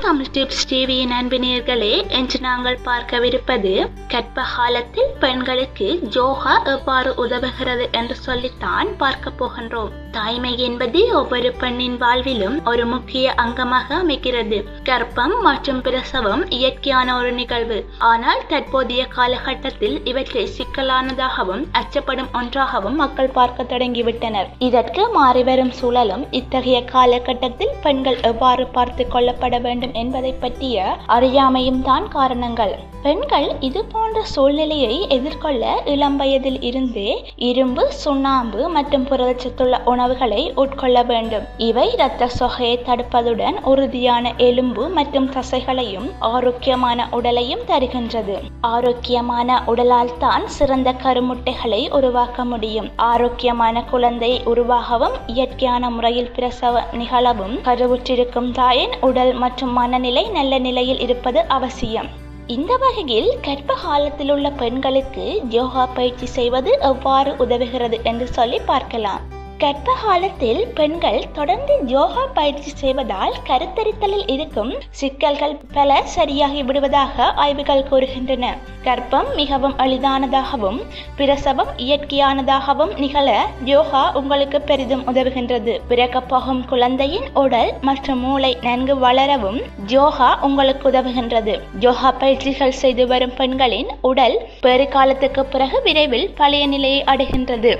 Tamil tips டிவியின் அன்பினியர்களே என்று நாங்கள் பார்க்கவிருப்பது கற்ப காலத்தில் பெண்களுக்கு யோகா எவ்வாறு உதவுகிறது என்று சொல்லித்தான் பார்க்க போகின்றோம். தாய்மை என்பது ஒவ்வொரு பெண்ணின் வாழ்விலும் ஒரு முக்கிய அங்கமாக அமைக்கிறது கர்ப்பம் மற்றும் பிரசவம் இயற்கையான ஒரு நிகழ்வு. ஆனால் தற்போதைய காலகட்டத்தில் இவற்றை சிக்கலானதாகவும் அச்சப்படும் ஒன்றாகவும் மக்கள் பார்க்க தொடங்கிவிட்டனர். இதற்கு மாறிவரும் சூழலும் இத்தகைய காலகட்டத்தில் பெண்கள் எவ்வாறு பார்த்து கொள்ளப்பட வேண்டும் என்பதை பற்றிய அறியாமையும் தான் காரணங்கள். பெண்கள் இது போன்ற சூழ்நிலையை எதிர்கொள்ள இளம் வயதில் இருந்தே இரும்பு சுண்ணாம்பு மற்றும் புரதச்சத்துள்ள உணவுகளை உட்கொள்ள வேண்டும். இவை இரத்த சொகையை தடுப்பதுடன் உறுதியான எலும்பு மற்றும் தசைகளையும் ஆரோக்கியமான உடலையும் தருகின்றது. ஆரோக்கியமான உடலால் தான் சிறந்த கருமுட்டைகளை உருவாக்க முடியும். ஆரோக்கியமான குழந்தை உருவாகவும் இயற்கையான முறையில் பிரசவ நிகழவும் கருவுற்றிருக்கும் தாயின் உடல் மற்றும் மனநிலை நல்ல நிலையில் இருப்பது அவசியம். இந்த வகையில் கர்ப்ப காலத்தில் உள்ள பெண்களுக்கு யோகா பயிற்சி செய்வது எவ்வாறு உதவுகிறது என்று சொல்லி பார்க்கலாம். கர்ப்ப காலத்தில் பெண்கள் தொடர்ந்து யோகா பயிற்சி செய்வதால் கருத்தரித்தலில் இருக்கும் சிக்கல்கள் பல சரியாகி விடுவதாக ஆய்வுகள் கூறுகின்றன. கர்ப்பம் மிகவும் எளிதானதாகவும் பிரசவம் இயற்கையானதாகவும் நிகழ யோகா உங்களுக்கு பெரிதும் உதவுகின்றது. பிறக்கப் போகும் குழந்தையின் உடல் மற்றும் மூளை நன்கு வளரவும் யோகா உங்களுக்கு உதவுகின்றது. யோகா பயிற்சிகள் செய்து வரும் பெண்களின் உடல் பெருகாலத்துக்கு பிறகு விரைவில் பழைய நிலையை அடைகின்றது.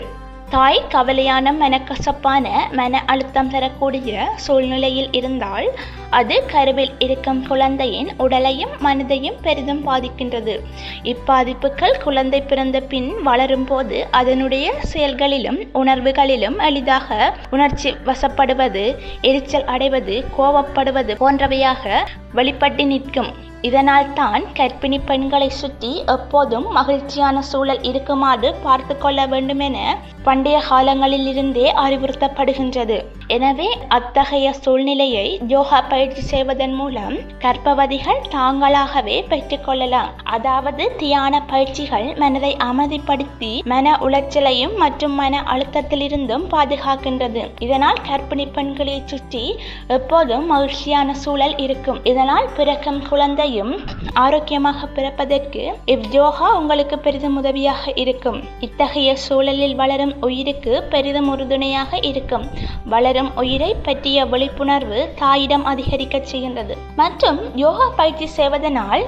தாய் கவலையான மனக்கசப்பான மன அழுத்தம் தரக்கூடிய சூழ்நிலையில் இருந்தால் அது கருவில் இருக்கும் குழந்தையின் உடலையும் மனதையும் பெரிதும் பாதிக்கின்றது. இப்பாதிப்புகள் குழந்தை பிறந்த பின் வளரும் போது அதனுடைய செயல்களிலும் உணர்வுகளிலும் எளிதாக உணர்ச்சி வசப்படுவது எரிச்சல் அடைவது கோபப்படுவது போன்றவையாக வெளிப்பட்டு நிற்கும். இதனால் தான் கர்ப்பிணி பெண்களை சுற்றி எப்போதும் மகிழ்ச்சியான சூழல் இருக்குமாறு பார்த்து கொள்ள வேண்டுமென பண்டைய காலங்களில் இருந்தே அறிவுறுத்தப்படுகின்றது. எனவே அத்தகைய சூழ்நிலையை யோகா பயிற்சி செய்வதன் மூலம் கர்ப்பவதிகள் தாங்களாகவே பெற்றுக்கொள்ளலாம் அதாவது தியான பயிற்சிகள் மனதை அமைதிப்படுத்தி மன உளைச்சலையும் மற்றும் மன அழுத்தத்திலிருந்தும் பாதுகாக்கின்றது. இதனால் கர்ப்பிணி பெண்களை சுற்றி எப்போதும் மகிழ்ச்சியான சூழல் இருக்கும். இதனால் பிறக்கும் குழந்தையும் ஆரோக்கியமாக பிறப்பதற்கு இவ்யோகா உங்களுக்கு பெரிதும் உதவியாக இருக்கும். இத்தகைய சூழலில் வளரும் உயிருக்கு பெரிதும் உறுதுணையாக இருக்கும். வளரும் உயிரை பற்றிய விழிப்புணர்வு தாயிடம் அதிகரிக்க செய்கின்றது. மற்றும் யோகா பயிற்சி செய்வதனால்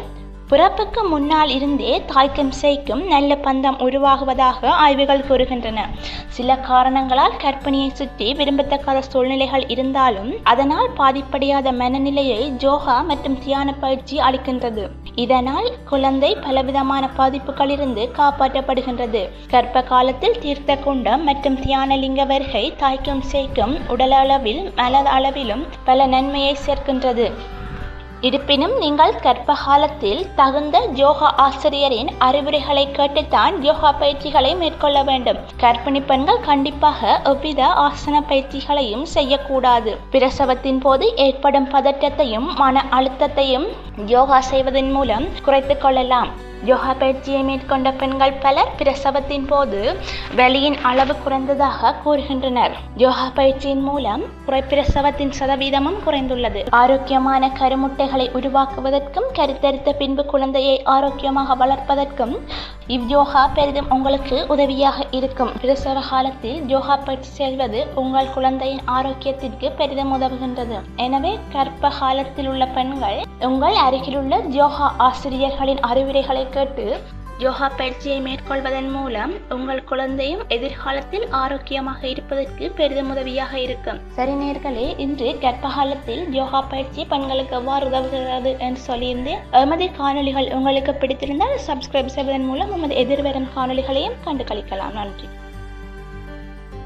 பிறப்புக்கு முன்னால் இருந்தே தாய்க்கும் சேய்க்கும் நல்ல பந்தம் உருவாகுவதாக ஆய்வுகள் கூறுகின்றன. சில காரணங்களால் கர்ப்பிணியை சுற்றி விரும்பத்தக்காத சூழ்நிலைகள் இருந்தாலும் அதனால் பாதிப்படையாத மனநிலையை ஜோகா மற்றும் தியான பயிற்சி அளிக்கின்றது. இதனால் குழந்தை பலவிதமான பாதிப்புகளிலிருந்து காப்பாற்றப்படுகின்றது. கர்ப்ப காலத்தில் தீர்த்த குண்டம் மற்றும் தியானலிங்க வருகை தாய்க்கும் சேய்க்கும் உடலளவில் மல அளவிலும் பல நன்மையை சேர்க்கின்றது. இருப்பினும் நீங்கள் கர்ப்ப காலத்தில் தகுந்த யோகா ஆசிரியரின் அறிவுரைகளை கேட்டுத்தான் யோகா பயிற்சிகளை மேற்கொள்ள வேண்டும். கர்ப்பிணி பெண்கள் கண்டிப்பாக எவ்வித ஆசன பயிற்சிகளையும் செய்யக்கூடாது. பிரசவத்தின் போது ஏற்படும் பதற்றத்தையும் மன அழுத்தத்தையும் யோகா செய்வதன் மூலம் குறைத்துக் கொள்ளலாம். யோகா பயிற்சியை மேற்கொண்ட பெண்கள் பலர் பிரசவத்தின் போது வலியின் அளவு குறைந்ததாக கூறுகின்றனர். யோகா பயிற்சியின் மூலம் குறைப்பிரசவத்தின் சதவீதமும் குறைந்துள்ளது. ஆரோக்கியமான கருமுட்டைகளை உருவாக்குவதற்கும் கருத்தரித்த பின்பு குழந்தையை ஆரோக்கியமாக வளர்ப்பதற்கும் இவ்யோகா பெரிதும் உங்களுக்கு உதவியாக இருக்கும். பிரசவ காலத்தில் யோகா பயிற்சி செய்வது உங்கள் குழந்தையின் ஆரோக்கியத்திற்கு பெரிதும் உதவுகின்றது. எனவே கர்ப்ப காலத்தில் உள்ள பெண்கள் உங்கள் அருகிலுள்ள யோகா ஆசிரியர்களின் அறிவுரைகளை கேட்டு யோகா பயிற்சியை மேற்கொள்வதன் மூலம் உங்கள் குழந்தையும் எதிர்காலத்தில் ஆரோக்கியமாக இருப்பதற்கு பெரிதும் உதவியாக இருக்கும். சரி நேர்களே இன்று கர்ப்பகாலத்தில் யோகா பயிற்சி பெண்களுக்கு எவ்வாறு உதவுகிறது என்று சொல்லியிருந்தேன் எமது காணொலிகள் உங்களுக்கு பிடித்திருந்தால் சப்ஸ்கிரைப் செய்வதன் மூலம் எமது எதிர்வரும் காணொலிகளையும் கண்டு கழிக்கலாம் நன்றி.